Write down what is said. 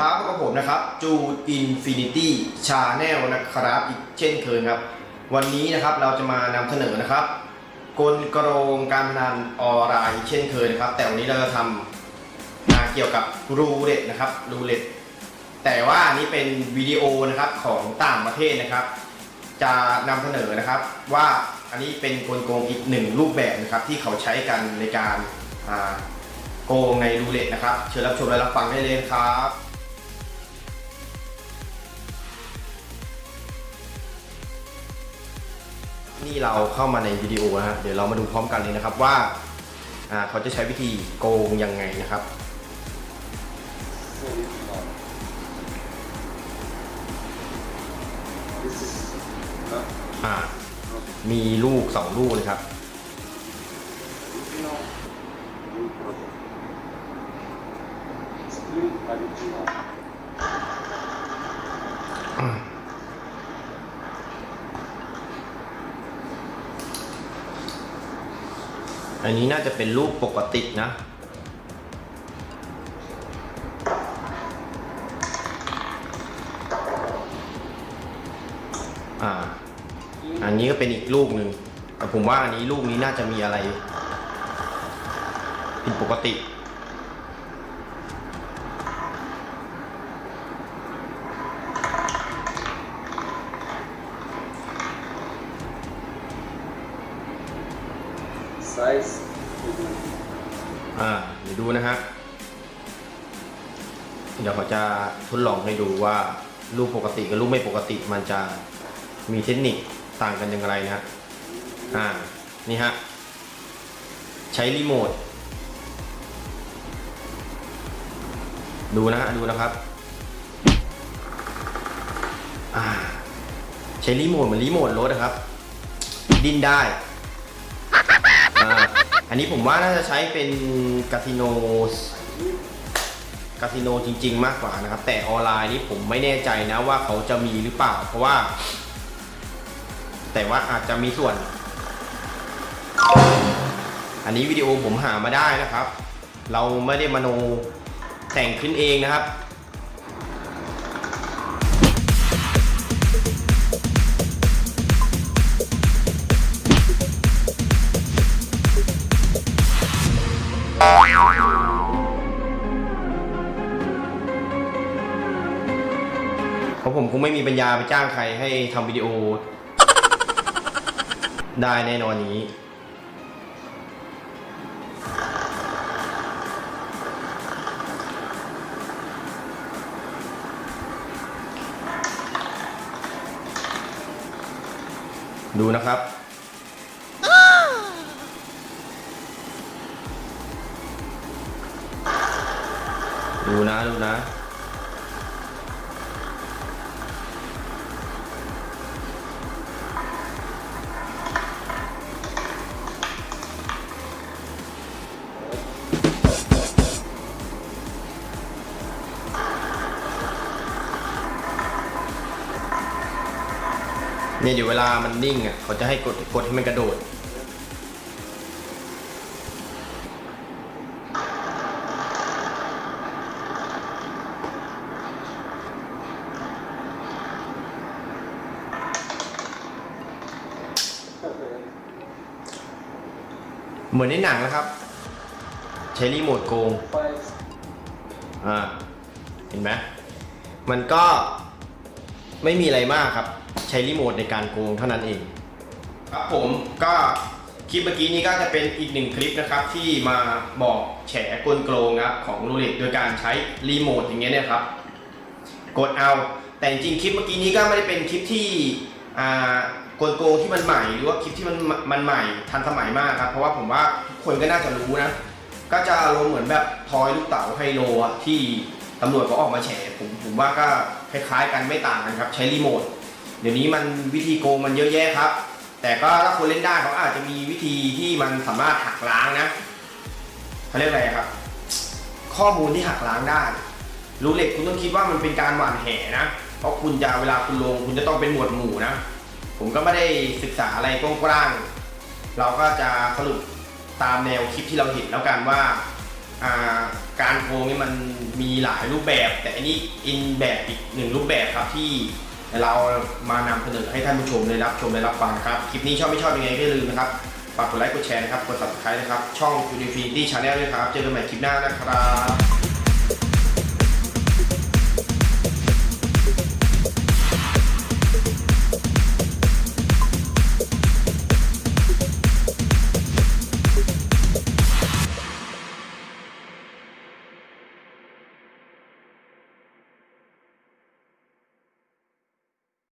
ครับพบกับผมนะครับจูอินฟินิตี้ชาแนลนะครับอีกเช่นเคยครับ วันนี้นะครับเราจะมานำเสนอนะครับ กลโกงการพนันออนไลน์เช่นเคยนะครับ แต่วันนี้เราจะทำอ่าเกี่ยวกับรูเล็ตนะครับรูเล็ตแต่ว่านี้เป็นวิดีโอนะครับของต่างประเทศนะครับ จะนำเสนอนะครับว่าอันนี้เป็นกลโกงอีกหนึ่งรูปแบบนะครับ ที่เขาใช้กันในการโกงในรูเล็ตนะครับ เชิญรับชมและรับฟังได้เลยครับ นี่เราเข้ามาในวิดีโอนะฮะเดี๋ยวเรามาดูพร้อมกันเลยนะครับว่าเขาจะใช้วิธีโกงยังไงนะครับอ่ามีลูกสองลูกเลยครับ อันนี้น่าจะเป็นรูปปกตินะ อ่า อันนี้ก็เป็นอีกรูปหนึ่งแต่ผมว่าอันนี้รูปนี้น่าจะมีอะไร ผิดปกติ Size อ่าเดี๋ยวดูนะฮะ เดี๋ยวเขาจะทดลองให้ดูว่ารูปปกติกับรูปไม่ปกติมันจะมีเทคนิคต่างกันอย่างไรนะอ่า นี่ฮะ ใช้รีโมท ดูนะฮะ ดูนะครับอ่าใช้รีโมทเหมือนรีโมทรถนะครับ ดิ้นได้ อันนี้ผมว่าน่าจะใช้เป็นกาสิโนกาสิโนจริง ๆ มากกว่านะครับ แต่ออนไลน์นี่ผมไม่แน่ใจนะว่าเขาจะมีหรือเปล่า เพราะว่า แต่ว่าอาจจะมีส่วน อันนี้วิดีโอผมหามาได้นะครับ เราไม่ได้มโนแต่งขึ้นเองนะครับ เพราะผมคงไม่มีปัญญาไปจ้างใครให้ทำวิดีโอ ได้แน่นอนอย่างนี้ ดูนะครับดูนะดูนะ เนี่ยเดี๋ยวเวลามันนิ่งอะเขาจะให้กดกดให้มันกระโดด เหมือนในหนังนะครับ ใช้รีโมทโกง อ่า เห็นไหมมันก็ไม่มีอะไรมากครับ ใช้รีโมทในการโกงเท่านั้นเอง ครับผมก็คลิปเมื่อกี้นี้ก็จะเป็นอีกหนึ่งคลิปนะครับที่มาบอกแฉกลโกงครับของรูเล็ตโดยการใช้รีโมทอย่างเงี้ยเนี่ยครับกดเอาแต่จริงคลิปเมื่อกี้นี้ก็ไม่ได้เป็นคลิปที่อ่ากลโกงที่มันใหม่ หรือว่าคลิปที่มันมันใหม่ทันสมัยมากครับเพราะว่าผมว่าทุกคนก็น่าจะรู้นะก็จะอารมณ์เหมือนแบบทอยลูกเต๋าไฮโลที่ตำรวจเขาออกมาแฉผมผมว่าก็คล้ายๆกันไม่ต่างกันครับใช้รีโมท เดี๋ยวนี้มันวิธีโกงมันเยอะแยะครับ แต่ก็ถ้าคนเล่นได้เขาอาจจะมีวิธีที่มันสามารถหักล้างนะเขาเรียกอะไรครับ ข้อมูลที่หักล้างได้ รู้เหล็กคุณต้องคิดว่ามันเป็นการหว่านแหนะ เพราะคุณจะเวลาคุณลง คุณจะต้องเป็นหมวดหมู่นะ ผมก็ไม่ได้ศึกษาอะไรกว้างๆ เราก็จะสรุปตามแนวคลิปที่เราเห็นแล้วกันว่าอ่าการโกงนี่มันมีหลายรูปแบบ แต่อันนี้อินแบบอีกหนึ่งรูปแบบครับที่ เรามานำเสนอให้ท่านผู้ชมได้รับชมได้รับฟังครับ คลิปนี้ชอบไม่ชอบยังไงก็อย่าลืมนะครับฝากกดไลค์กดแชร์นะครับกด subscribe นะครับ ช่อง Unity Channel ด้วยครับ เจอกันใหม่คลิปหน้านะครับ